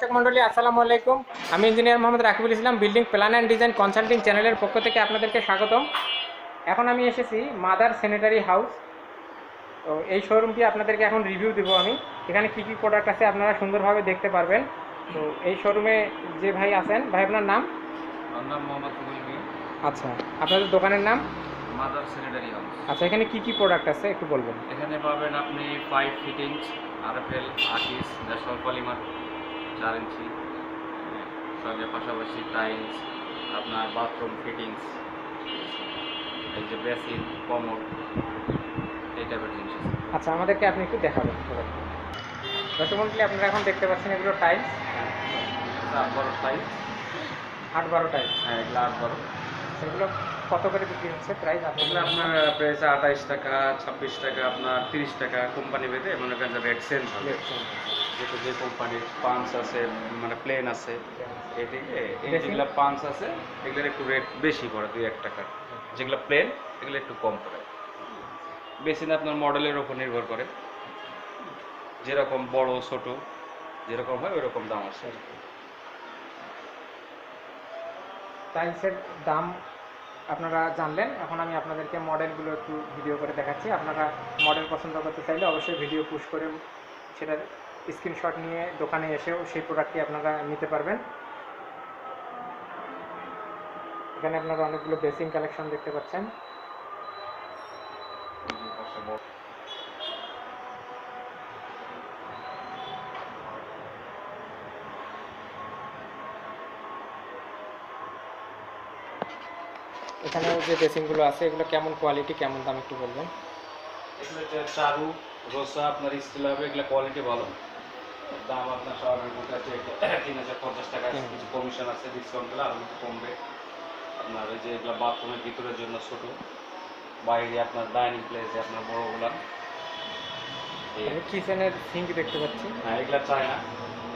দর্শক মন্ডলী আসসালামু আলাইকুম। আমি engineer Mohammad Rakibul Islam building plan and design consulting চ্যানেলের পক্ষ থেকে আপনাদেরকে স্বাগতম। এখন আমি এসেছি মাদার স্যানিটারি হাউস। তো এই শোরুমটি আপনাদেরকে এখন রিভিউ দেবো আমি। এখানে কী কী প্রোডাক্ট আছে আপনারা সুন্দরভাবে দেখতে পারবেন। তো এই শোরুমে যে ভাই আছেন ভাই আপনার নাম? নাম মোহাম্মদ আচ্ছা আপনাদের দোকানের নাম? Mother Sanitary House. আচ্ছা এখানে কী কী প্রোডাক্ট আছে একটু বলবেন? এখানে পাবেন আপনি পাইপ ফিটিংস আরএফএল আকিস ন্যাশনাল পলিমার। চার ইঞ্চি সঙ্গে পাশাপাশি টাইলস আপনার বাথরুম ফিটিংস এই যে বেসিন কমোড এই টাইপের জিনিস আচ্ছা আমাদেরকে আপনি একটু দেখাবেন। দর্শক আপনারা এখন দেখতে পাচ্ছেন এগুলো টাইলস আট বারো টাইলস আট বারো টাইলস হ্যাঁ এগুলো আট বারো। সেগুলো কত করে বিক্রি হচ্ছে প্রাইস আপনার আপনার প্রাইস আঠাইশ টাকা ছাব্বিশ টাকা আপনার তিরিশ টাকা কোম্পানি ভেদে মনে করেন রেট সেন্স হবে। যেহেতু যে কোম্পানির পাঞ্চ আছে মানে প্লেন আছে এদিকে এই? যেগুলো পাঞ্চ আছে এগুলোর একটু রেট বেশি পড়ে দুই এক টাকা যেগুলো প্লেন এগুলো একটু কম পড়ে। বেশি না আপনার মডেলের উপর নির্ভর করে। যেরকম বড় ছোট যেরকম হয় ওরকম দাম আছে। টাইলসের দাম আপনারা জানলেন। এখন আমি আপনাদেরকে মডেলগুলো একটু ভিডিও করে দেখাচ্ছি। আপনারা মডেল পছন্দ করতে চাইলে অবশ্যই ভিডিও পুশ করে সেটার স্ক্রিনশট নিয়ে দোকানে এসেও সেই প্রোডাক্টটি আপনারা নিতে পারবেন। এখানে আপনারা অনেকগুলো বেসিং কালেকশন দেখতে পাচ্ছেন। এখানে যে বেসিংগুলো আছে, এগুলো কেমন কোয়ালিটি কেমন দাম একটু বলবেন? এগুলো চারু, রোসা, আপনার স্টিল হবে এগুলো কোয়ালিটি ভালো। দাম আপনার স্বাভাবিক আছে তিন হাজার পঞ্চাশ টাকা কিছু কমিশন আছে ডিসকাউন্টগুলো আরও একটু কমবে। আপনার ওই যে এগুলো বাথরুমের ভিতরের জন্য ছোট। বাইরে আপনার ডাইনিং প্লেসে আপনার বড়গুলা। কিচেনের সিঙ্ক দেখতে পাচ্ছি। হ্যাঁ এগুলা চায় না।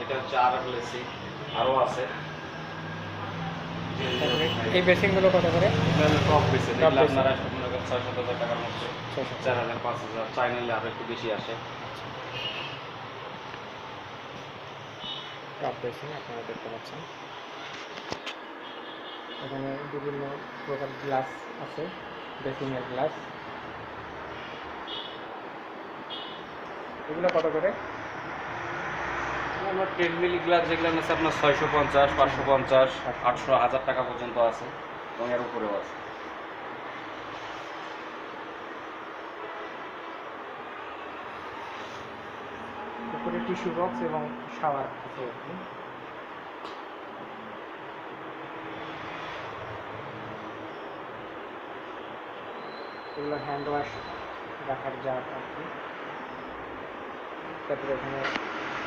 এটা হচ্ছে আর এসি আরও আছে। এই বেসিংগুলো কত করে? টপ বেসে Top এগুলো আপনারা মনে করেন ছয় সাত হাজার টাকার মধ্যে। চার হাজার পাঁচ হাজার চাইনালে আরও একটু বেশি আসে। বেসিং আপনারা দেখতে পাচ্ছেন। এখানে বিভিন্ন প্রকার গ্লাস আছে বেসিংয়ের গ্লাস এগুলো কত করে? আমার টেন মিলি গ্লাস যেগুলো আছে আপনার ছয়শো পঞ্চাশ পাঁচশো পঞ্চাশ আটশো হাজার টাকা পর্যন্ত আছে এবং এর উপরেও আছে। টিস্যু বক্স এবং শাওয়ার আছে। এগুলো হ্যান্ড ওয়াশ রাখার জার আর কি। তারপরে এখানে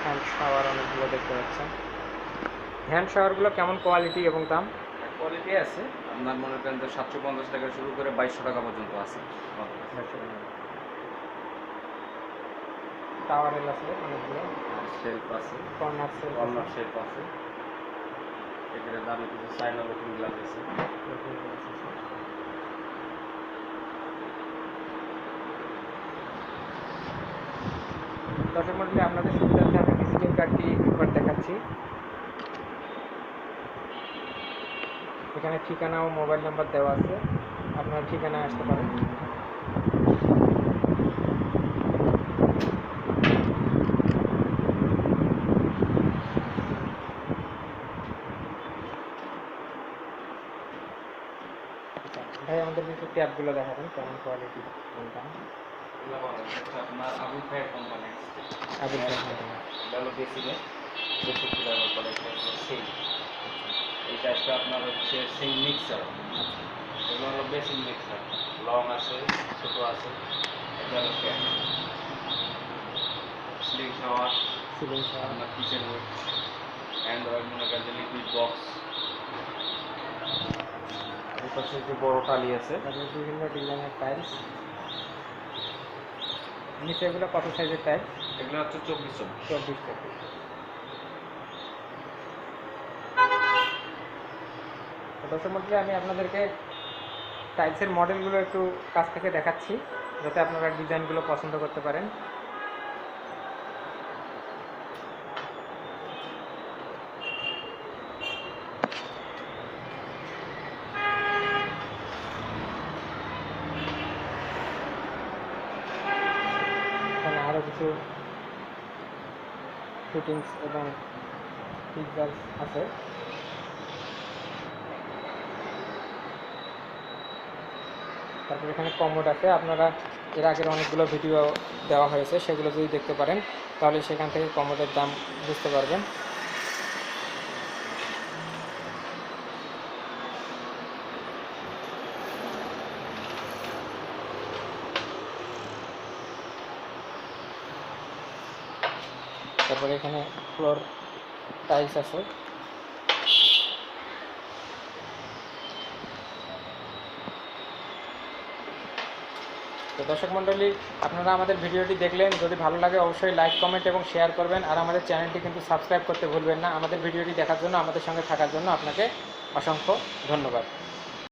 হ্যান্ড শাওয়ার অনেকগুলো দেখতে পাচ্ছেন। হ্যান্ড শাওয়ারগুলো কেমন কোয়ালিটি এবং দাম? কোয়ালিটি আছে। আপনার মনে করেন যে সাতশো পঞ্চাশ টাকা শুরু করে বাইশশো টাকা পর্যন্ত আছে। টাওয়ারেল আছে অনেকগুলো। শেল্ফ আছে। কর্নার সেল কর্নার শেল্ফ আছে। এখানে দামে কিছু চাইনা লুকিং গ্লাস আছে। দর্শক মন্ডলী আপনাদের সুবিধার্থে আমি ভিজিটিং কার্ডটি একবার দেখাচ্ছি। এখানে ঠিকানা ও মোবাইল নাম্বার দেওয়া আছে। আপনার ঠিকানায় আসতে পারেন আচ্ছা, ভাই আমাদের কিছু ট্যাবগুলো দেখাবেন কেমন কোয়ালিটি কোনটা আপনার Abu fire company Abul Kalam company. হলো সেই। এই টাইপটা আপনার হচ্ছে সেই মিক্সার এগুলো হলো বেসিন মিক্সার লং আছে ছোটো আছে এটা হলো ক্যান স্লিং শাওয়ার সিলিং শাওয়ার আপনার কিচেন উইথ অ্যান্ড্রয়েড মনে করেন লিকুইড বক্স পাশে যে বড় টালি আছে। বিভিন্ন ডিজাইনের টাইলস নিচে এগুলো কত সাইজের টাইলস এগুলো হচ্ছে চব্বিশ চব্বিশ। চব্বিশ চব্বিশ। দর্শক মধ্যে আমি আপনাদেরকে টাইলসের মডেলগুলো একটু কাছ থেকে দেখাচ্ছি যাতে আপনারা ডিজাইনগুলো পছন্দ করতে পারেন। কিছু ফিটিংস এবং ফিচার্স আছে। তারপর এখানে কমোড আছে। আপনারা এর আগের অনেকগুলো ভিডিও দেওয়া হয়েছে, সেগুলো যদি দেখতে পারেন, তাহলে সেখান থেকে কমোডের দাম বুঝতে পারবেন। তারপরে এখানে ফ্লোর টাইলস আছে। তো দর্শক মণ্ডলী, আপনারা আমাদের ভিডিওটি দেখলেন। যদি ভালো লাগে, অবশ্যই লাইক কমেন্ট এবং শেয়ার করবেন। আর আমাদের চ্যানেলটি কিন্তু সাবস্ক্রাইব করতে ভুলবেন না। আমাদের ভিডিওটি দেখার জন্য, আমাদের সঙ্গে থাকার জন্য আপনাকে অসংখ্য ধন্যবাদ।